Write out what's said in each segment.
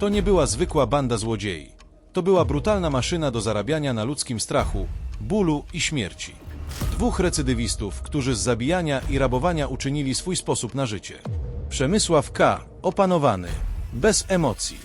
To nie była zwykła banda złodziei. To była brutalna maszyna do zarabiania na ludzkim strachu, bólu i śmierci. Dwóch recydywistów, którzy z zabijania i rabowania uczynili swój sposób na życie. Przemysław K., opanowany, bez emocji.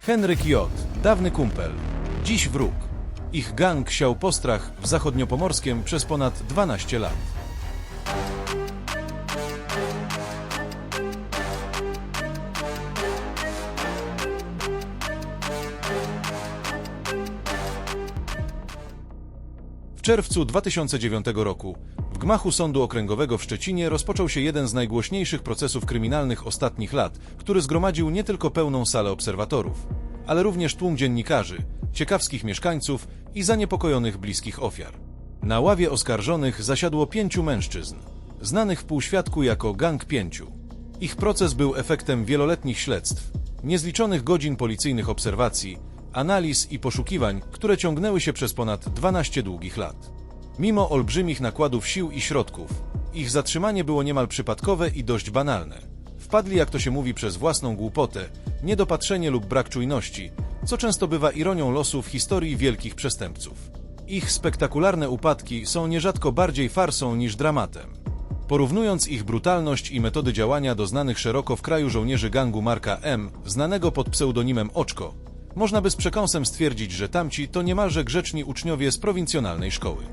Henryk J., dawny kumpel, dziś wróg. Ich gang siał postrach w zachodniopomorskiem przez ponad 12 lat. W czerwcu 2009 roku w gmachu Sądu Okręgowego w Szczecinie rozpoczął się jeden z najgłośniejszych procesów kryminalnych ostatnich lat, który zgromadził nie tylko pełną salę obserwatorów, ale również tłum dziennikarzy, ciekawskich mieszkańców i zaniepokojonych bliskich ofiar. Na ławie oskarżonych zasiadło pięciu mężczyzn, znanych w półświadku jako Gang Pięciu. Ich proces był efektem wieloletnich śledztw, niezliczonych godzin policyjnych obserwacji, analiz i poszukiwań, które ciągnęły się przez ponad 12 długich lat. Mimo olbrzymich nakładów sił i środków, ich zatrzymanie było niemal przypadkowe i dość banalne. Wpadli, jak to się mówi, przez własną głupotę, niedopatrzenie lub brak czujności, co często bywa ironią losu w historii wielkich przestępców. Ich spektakularne upadki są nierzadko bardziej farsą niż dramatem. Porównując ich brutalność i metody działania do znanych szeroko w kraju żołnierzy gangu Marka M, znanego pod pseudonimem Oczko, można by z przekąsem stwierdzić, że tamci to niemalże grzeczni uczniowie z prowincjonalnej szkoły.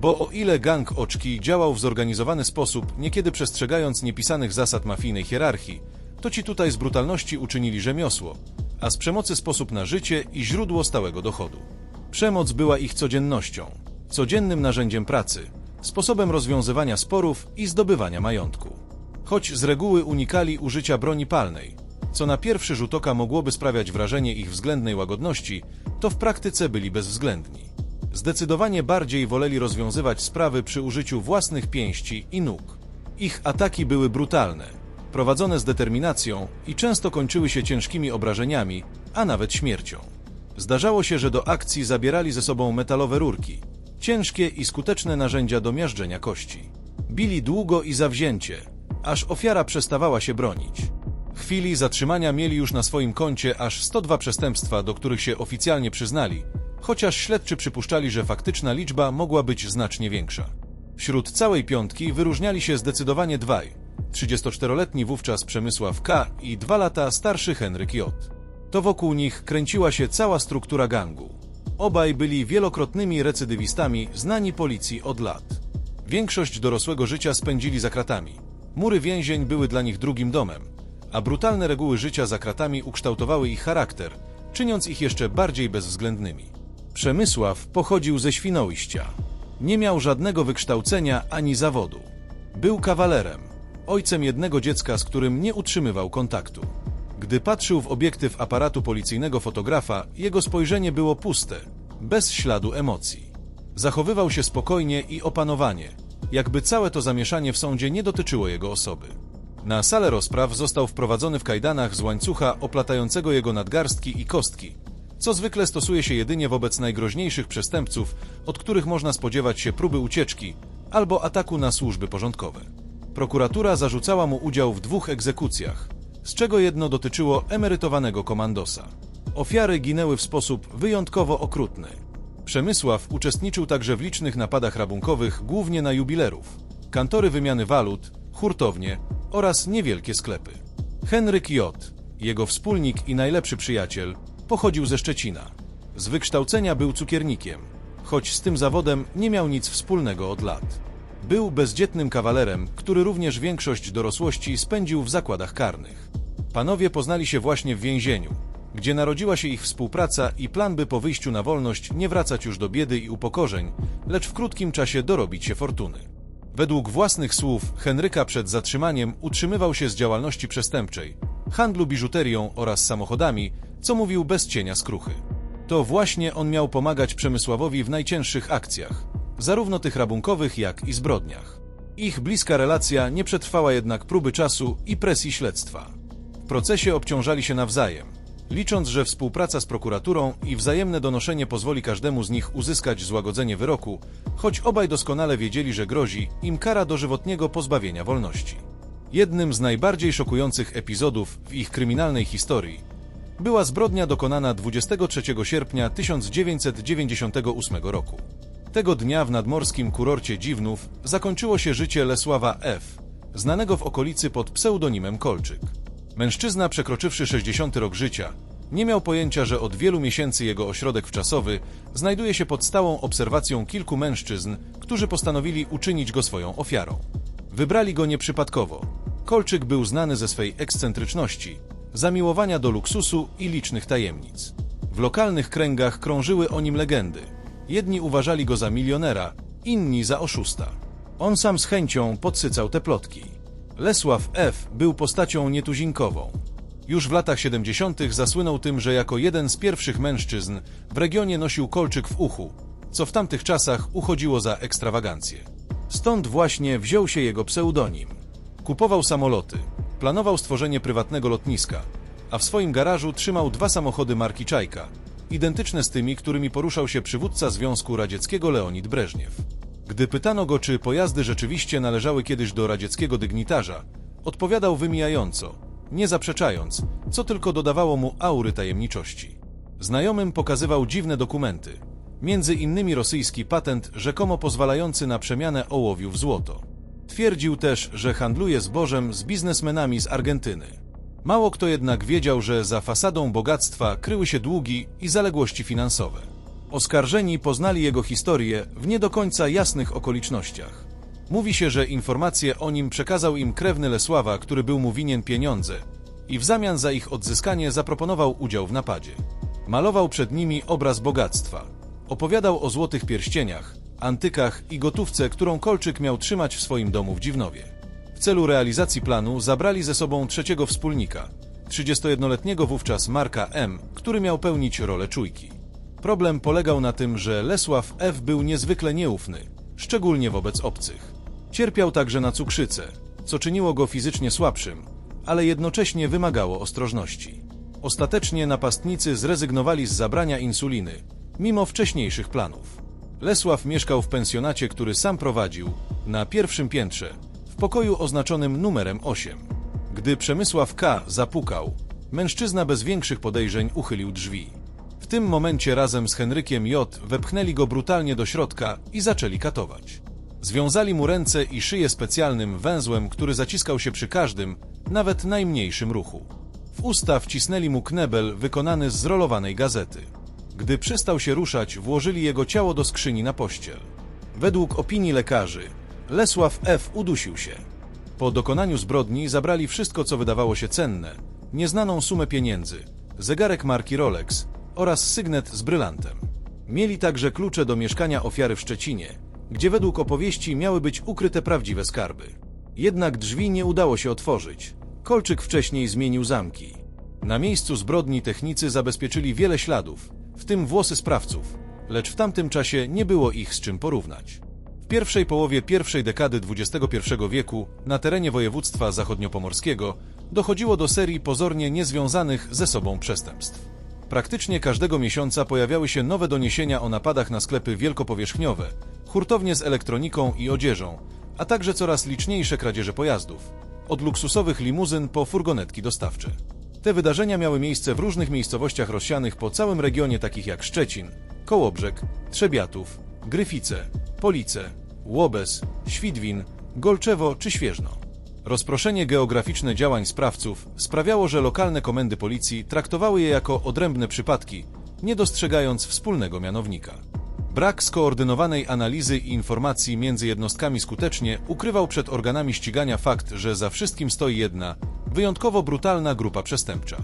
Bo o ile gang Oczki działał w zorganizowany sposób, niekiedy przestrzegając niepisanych zasad mafijnej hierarchii, to ci tutaj z brutalności uczynili rzemiosło, a z przemocy sposób na życie i źródło stałego dochodu. Przemoc była ich codziennością, codziennym narzędziem pracy, sposobem rozwiązywania sporów i zdobywania majątku. Choć z reguły unikali użycia broni palnej, co na pierwszy rzut oka mogłoby sprawiać wrażenie ich względnej łagodności, to w praktyce byli bezwzględni. Zdecydowanie bardziej woleli rozwiązywać sprawy przy użyciu własnych pięści i nóg. Ich ataki były brutalne, prowadzone z determinacją i często kończyły się ciężkimi obrażeniami, a nawet śmiercią. Zdarzało się, że do akcji zabierali ze sobą metalowe rurki, ciężkie i skuteczne narzędzia do miażdżenia kości. Bili długo i zawzięcie, aż ofiara przestawała się bronić. Chwili zatrzymania mieli już na swoim koncie aż 102 przestępstwa, do których się oficjalnie przyznali, chociaż śledczy przypuszczali, że faktyczna liczba mogła być znacznie większa. Wśród całej piątki wyróżniali się zdecydowanie dwaj. 34-letni wówczas Przemysław K. i dwa lata starszy Henryk J. To wokół nich kręciła się cała struktura gangu. Obaj byli wielokrotnymi recydywistami znani policji od lat. Większość dorosłego życia spędzili za kratami. Mury więzień były dla nich drugim domem, a brutalne reguły życia za kratami ukształtowały ich charakter, czyniąc ich jeszcze bardziej bezwzględnymi. Przemysław pochodził ze Świnoujścia. Nie miał żadnego wykształcenia ani zawodu. Był kawalerem, ojcem jednego dziecka, z którym nie utrzymywał kontaktu. Gdy patrzył w obiektyw aparatu policyjnego fotografa, jego spojrzenie było puste, bez śladu emocji. Zachowywał się spokojnie i opanowanie, jakby całe to zamieszanie w sądzie nie dotyczyło jego osoby. Na salę rozpraw został wprowadzony w kajdanach z łańcucha oplatającego jego nadgarstki i kostki, co zwykle stosuje się jedynie wobec najgroźniejszych przestępców, od których można spodziewać się próby ucieczki albo ataku na służby porządkowe. Prokuratura zarzucała mu udział w dwóch egzekucjach, z czego jedno dotyczyło emerytowanego komandosa. Ofiary ginęły w sposób wyjątkowo okrutny. Przemysław uczestniczył także w licznych napadach rabunkowych, głównie na jubilerów, kantory wymiany walut, hurtownie oraz niewielkie sklepy. Henryk J., jego wspólnik i najlepszy przyjaciel, pochodził ze Szczecina. Z wykształcenia był cukiernikiem, choć z tym zawodem nie miał nic wspólnego od lat. Był bezdzietnym kawalerem, który również większość dorosłości spędził w zakładach karnych. Panowie poznali się właśnie w więzieniu, gdzie narodziła się ich współpraca i plan, by po wyjściu na wolność nie wracać już do biedy i upokorzeń, lecz w krótkim czasie dorobić się fortuny. Według własnych słów Henryka przed zatrzymaniem utrzymywał się z działalności przestępczej, handlu biżuterią oraz samochodami, co mówił bez cienia skruchy. To właśnie on miał pomagać Przemysławowi w najcięższych akcjach, zarówno tych rabunkowych, jak i zbrodniach. Ich bliska relacja nie przetrwała jednak próby czasu i presji śledztwa. W procesie obciążali się nawzajem, licząc, że współpraca z prokuraturą i wzajemne donoszenie pozwoli każdemu z nich uzyskać złagodzenie wyroku, choć obaj doskonale wiedzieli, że grozi im kara dożywotniego pozbawienia wolności. Jednym z najbardziej szokujących epizodów w ich kryminalnej historii była zbrodnia dokonana 23 sierpnia 1998 roku. Tego dnia w nadmorskim kurorcie Dziwnów zakończyło się życie Lesława F., znanego w okolicy pod pseudonimem Kolczyk. Mężczyzna przekroczywszy 60 rok życia, nie miał pojęcia, że od wielu miesięcy jego ośrodek wczasowy znajduje się pod stałą obserwacją kilku mężczyzn, którzy postanowili uczynić go swoją ofiarą. Wybrali go nieprzypadkowo. Kolczyk był znany ze swej ekscentryczności, zamiłowania do luksusu i licznych tajemnic. W lokalnych kręgach krążyły o nim legendy. Jedni uważali go za milionera, inni za oszusta. On sam z chęcią podsycał te plotki. Lesław F. był postacią nietuzinkową. Już w latach 70. zasłynął tym, że jako jeden z pierwszych mężczyzn w regionie nosił kolczyk w uchu, co w tamtych czasach uchodziło za ekstrawagancję. Stąd właśnie wziął się jego pseudonim. Kupował samoloty, planował stworzenie prywatnego lotniska, a w swoim garażu trzymał dwa samochody marki Czajka, identyczne z tymi, którymi poruszał się przywódca Związku Radzieckiego Leonid Breżniew. Gdy pytano go, czy pojazdy rzeczywiście należały kiedyś do radzieckiego dygnitarza, odpowiadał wymijająco, nie zaprzeczając, co tylko dodawało mu aury tajemniczości. Znajomym pokazywał dziwne dokumenty, między innymi rosyjski patent rzekomo pozwalający na przemianę ołowiu w złoto. Twierdził też, że handluje zbożem z biznesmenami z Argentyny. Mało kto jednak wiedział, że za fasadą bogactwa kryły się długi i zaległości finansowe. Oskarżeni poznali jego historię w nie do końca jasnych okolicznościach. Mówi się, że informacje o nim przekazał im krewny Lesława, który był mu winien pieniądze i w zamian za ich odzyskanie zaproponował udział w napadzie. Malował przed nimi obraz bogactwa. Opowiadał o złotych pierścieniach, antykach i gotówce, którą Kolczyk miał trzymać w swoim domu w Dziwnowie. W celu realizacji planu zabrali ze sobą trzeciego wspólnika, 31-letniego wówczas Marka M., który miał pełnić rolę czujki. Problem polegał na tym, że Lesław F. był niezwykle nieufny, szczególnie wobec obcych. Cierpiał także na cukrzycę, co czyniło go fizycznie słabszym, ale jednocześnie wymagało ostrożności. Ostatecznie napastnicy zrezygnowali z zabrania insuliny, mimo wcześniejszych planów. Lesław mieszkał w pensjonacie, który sam prowadził, na pierwszym piętrze, w pokoju oznaczonym numerem 8. Gdy Przemysław K. zapukał, mężczyzna bez większych podejrzeń uchylił drzwi. Tym momencie razem z Henrykiem J. wepchnęli go brutalnie do środka i zaczęli katować. Związali mu ręce i szyję specjalnym węzłem, który zaciskał się przy każdym, nawet najmniejszym ruchu. W usta wcisnęli mu knebel wykonany z zrolowanej gazety. Gdy przestał się ruszać, włożyli jego ciało do skrzyni na pościel. Według opinii lekarzy, Lesław F. udusił się. Po dokonaniu zbrodni zabrali wszystko, co wydawało się cenne, nieznaną sumę pieniędzy, zegarek marki Rolex oraz sygnet z brylantem. Mieli także klucze do mieszkania ofiary w Szczecinie, gdzie według opowieści miały być ukryte prawdziwe skarby. Jednak drzwi nie udało się otworzyć. Kolczyk wcześniej zmienił zamki. Na miejscu zbrodni technicy zabezpieczyli wiele śladów, w tym włosy sprawców, lecz w tamtym czasie nie było ich z czym porównać. W pierwszej połowie pierwszej dekady XXI wieku na terenie województwa zachodniopomorskiego dochodziło do serii pozornie niezwiązanych ze sobą przestępstw. Praktycznie każdego miesiąca pojawiały się nowe doniesienia o napadach na sklepy wielkopowierzchniowe, hurtownie z elektroniką i odzieżą, a także coraz liczniejsze kradzieże pojazdów, od luksusowych limuzyn po furgonetki dostawcze. Te wydarzenia miały miejsce w różnych miejscowościach rozsianych po całym regionie, takich jak Szczecin, Kołobrzeg, Trzebiatów, Gryfice, Police, Łobez, Świdwin, Golczewo czy Świeżno. Rozproszenie geograficzne działań sprawców sprawiało, że lokalne komendy policji traktowały je jako odrębne przypadki, nie dostrzegając wspólnego mianownika. Brak skoordynowanej analizy i informacji między jednostkami skutecznie ukrywał przed organami ścigania fakt, że za wszystkim stoi jedna, wyjątkowo brutalna grupa przestępcza.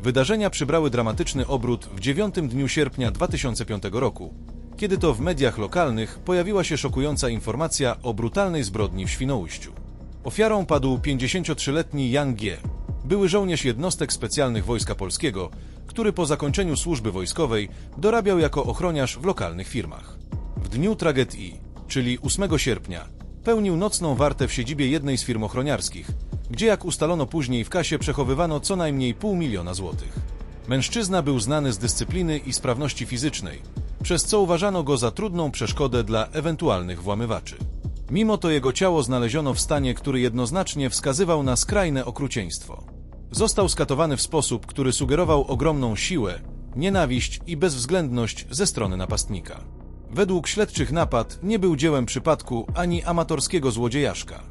Wydarzenia przybrały dramatyczny obrót w dziewiątym dniu sierpnia 2005 roku, kiedy to w mediach lokalnych pojawiła się szokująca informacja o brutalnej zbrodni w Świnoujściu. Ofiarą padł 53-letni Jan G., były żołnierz jednostek specjalnych Wojska Polskiego, który po zakończeniu służby wojskowej dorabiał jako ochroniarz w lokalnych firmach. W dniu tragedii, czyli 8 sierpnia, pełnił nocną wartę w siedzibie jednej z firm ochroniarskich, gdzie jak ustalono później w kasie przechowywano co najmniej pół miliona złotych. Mężczyzna był znany z dyscypliny i sprawności fizycznej, przez co uważano go za trudną przeszkodę dla ewentualnych włamywaczy. Mimo to jego ciało znaleziono w stanie, który jednoznacznie wskazywał na skrajne okrucieństwo. Został skatowany w sposób, który sugerował ogromną siłę, nienawiść i bezwzględność ze strony napastnika. Według śledczych napad nie był dziełem przypadku ani amatorskiego złodziejaszka.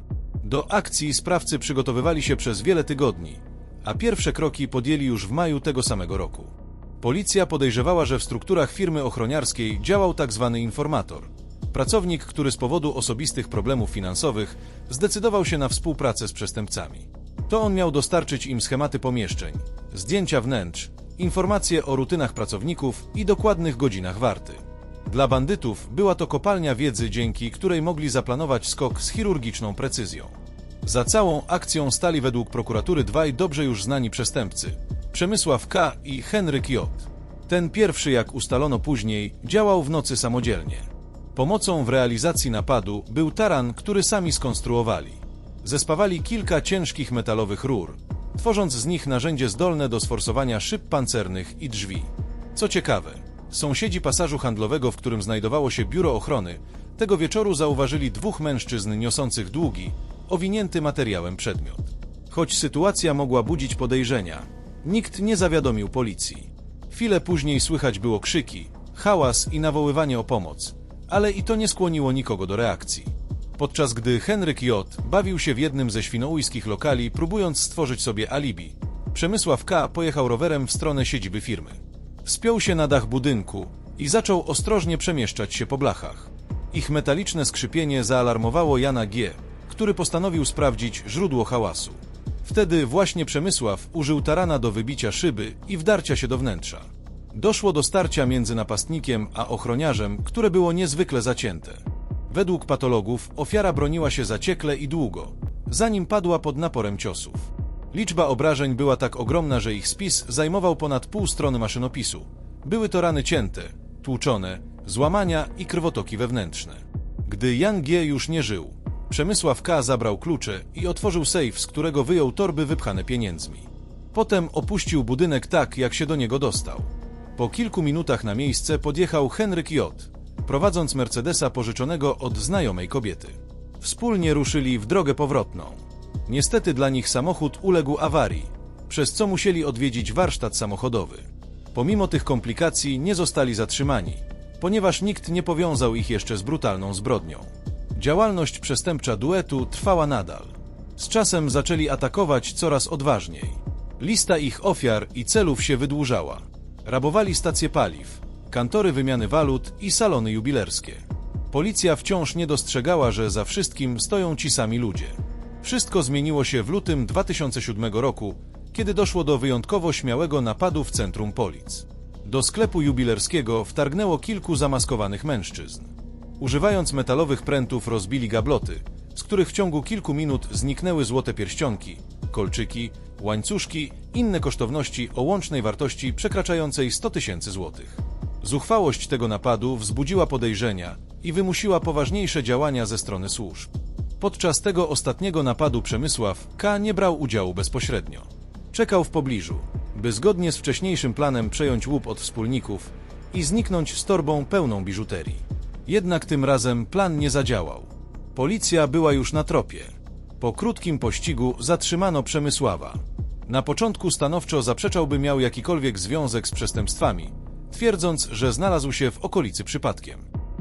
Do akcji sprawcy przygotowywali się przez wiele tygodni, a pierwsze kroki podjęli już w maju tego samego roku. Policja podejrzewała, że w strukturach firmy ochroniarskiej działał tzw. informator. Pracownik, który z powodu osobistych problemów finansowych zdecydował się na współpracę z przestępcami. To on miał dostarczyć im schematy pomieszczeń, zdjęcia wnętrz, informacje o rutynach pracowników i dokładnych godzinach warty. Dla bandytów była to kopalnia wiedzy, dzięki której mogli zaplanować skok z chirurgiczną precyzją. Za całą akcją stali według prokuratury dwaj dobrze już znani przestępcy Przemysław K. i Henryk J. Ten pierwszy, jak ustalono później, działał w nocy samodzielnie. Pomocą w realizacji napadu był taran, który sami skonstruowali. Zespawali kilka ciężkich metalowych rur, tworząc z nich narzędzie zdolne do sforsowania szyb pancernych i drzwi. Co ciekawe, sąsiedzi pasażu handlowego, w którym znajdowało się biuro ochrony, tego wieczoru zauważyli dwóch mężczyzn niosących długi, owinięty materiałem przedmiot. Choć sytuacja mogła budzić podejrzenia, nikt nie zawiadomił policji. Chwilę później słychać było krzyki, hałas i nawoływanie o pomoc, ale i to nie skłoniło nikogo do reakcji. Podczas gdy Henryk J. bawił się w jednym ze świnoujskich lokali, próbując stworzyć sobie alibi, Przemysław K. pojechał rowerem w stronę siedziby firmy. Spiął się na dach budynku i zaczął ostrożnie przemieszczać się po blachach. Ich metaliczne skrzypienie zaalarmowało Jana G., który postanowił sprawdzić źródło hałasu. Wtedy właśnie Przemysław użył tarana do wybicia szyby i wdarcia się do wnętrza. Doszło do starcia między napastnikiem a ochroniarzem, które było niezwykle zacięte. Według patologów ofiara broniła się zaciekle i długo, zanim padła pod naporem ciosów. Liczba obrażeń była tak ogromna, że ich spis zajmował ponad pół strony maszynopisu. Były to rany cięte, tłuczone, złamania i krwotoki wewnętrzne. Gdy Jan G. już nie żył, Przemysław K. zabrał klucze i otworzył sejf, z którego wyjął torby wypchane pieniędzmi. Potem opuścił budynek tak, jak się do niego dostał. Po kilku minutach na miejsce podjechał Henryk J., prowadząc Mercedesa pożyczonego od znajomej kobiety. Wspólnie ruszyli w drogę powrotną. Niestety dla nich samochód uległ awarii, przez co musieli odwiedzić warsztat samochodowy. Pomimo tych komplikacji nie zostali zatrzymani, ponieważ nikt nie powiązał ich jeszcze z brutalną zbrodnią. Działalność przestępcza duetu trwała nadal. Z czasem zaczęli atakować coraz odważniej. Lista ich ofiar i celów się wydłużała. Rabowali stacje paliw, kantory wymiany walut i salony jubilerskie. Policja wciąż nie dostrzegała, że za wszystkim stoją ci sami ludzie. Wszystko zmieniło się w lutym 2007 roku, kiedy doszło do wyjątkowo śmiałego napadu w centrum Polic. Do sklepu jubilerskiego wtargnęło kilku zamaskowanych mężczyzn. Używając metalowych prętów rozbili gabloty, z których w ciągu kilku minut zniknęły złote pierścionki, kolczyki, łańcuszki, inne kosztowności o łącznej wartości przekraczającej 100 tysięcy złotych. Zuchwałość tego napadu wzbudziła podejrzenia i wymusiła poważniejsze działania ze strony służb. Podczas tego ostatniego napadu Przemysław K. nie brał udziału bezpośrednio. Czekał w pobliżu, by zgodnie z wcześniejszym planem przejąć łup od wspólników i zniknąć z torbą pełną biżuterii. Jednak tym razem plan nie zadziałał. Policja była już na tropie. Po krótkim pościgu zatrzymano Przemysława. Na początku stanowczo zaprzeczał, by miał jakikolwiek związek z przestępstwami, twierdząc, że znalazł się w okolicy przypadkiem.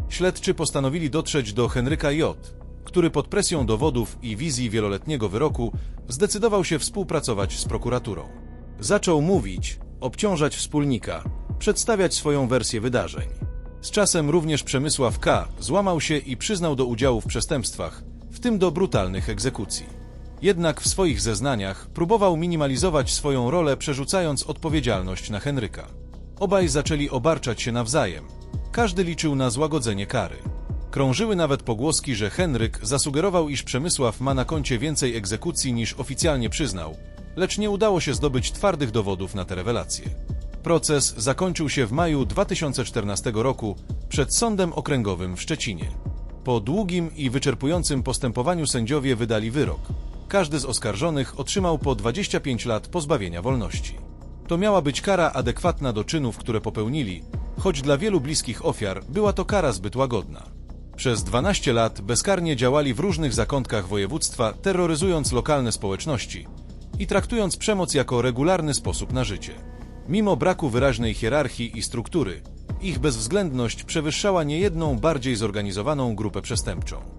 Śledczy postanowili dotrzeć do Henryka J., który pod presją dowodów i wizji wieloletniego wyroku zdecydował się współpracować z prokuraturą. Zaczął mówić, obciążać wspólnika, przedstawiać swoją wersję wydarzeń. Z czasem również Przemysław K. złamał się i przyznał do udziału w przestępstwach, w tym do brutalnych egzekucji. Jednak w swoich zeznaniach próbował minimalizować swoją rolę, przerzucając odpowiedzialność na Henryka. Obaj zaczęli obarczać się nawzajem. Każdy liczył na złagodzenie kary. Krążyły nawet pogłoski, że Henryk zasugerował, iż Przemysław ma na koncie więcej egzekucji niż oficjalnie przyznał, lecz nie udało się zdobyć twardych dowodów na te rewelacje. Proces zakończył się w maju 2014 roku przed Sądem Okręgowym w Szczecinie. Po długim i wyczerpującym postępowaniu sędziowie wydali wyrok. Każdy z oskarżonych otrzymał po 25 lat pozbawienia wolności. To miała być kara adekwatna do czynów, które popełnili, choć dla wielu bliskich ofiar była to kara zbyt łagodna. Przez 12 lat bezkarnie działali w różnych zakątkach województwa, terroryzując lokalne społeczności, i traktując przemoc jako regularny sposób na życie. Mimo braku wyraźnej hierarchii i struktury, ich bezwzględność przewyższała niejedną bardziej zorganizowaną grupę przestępczą.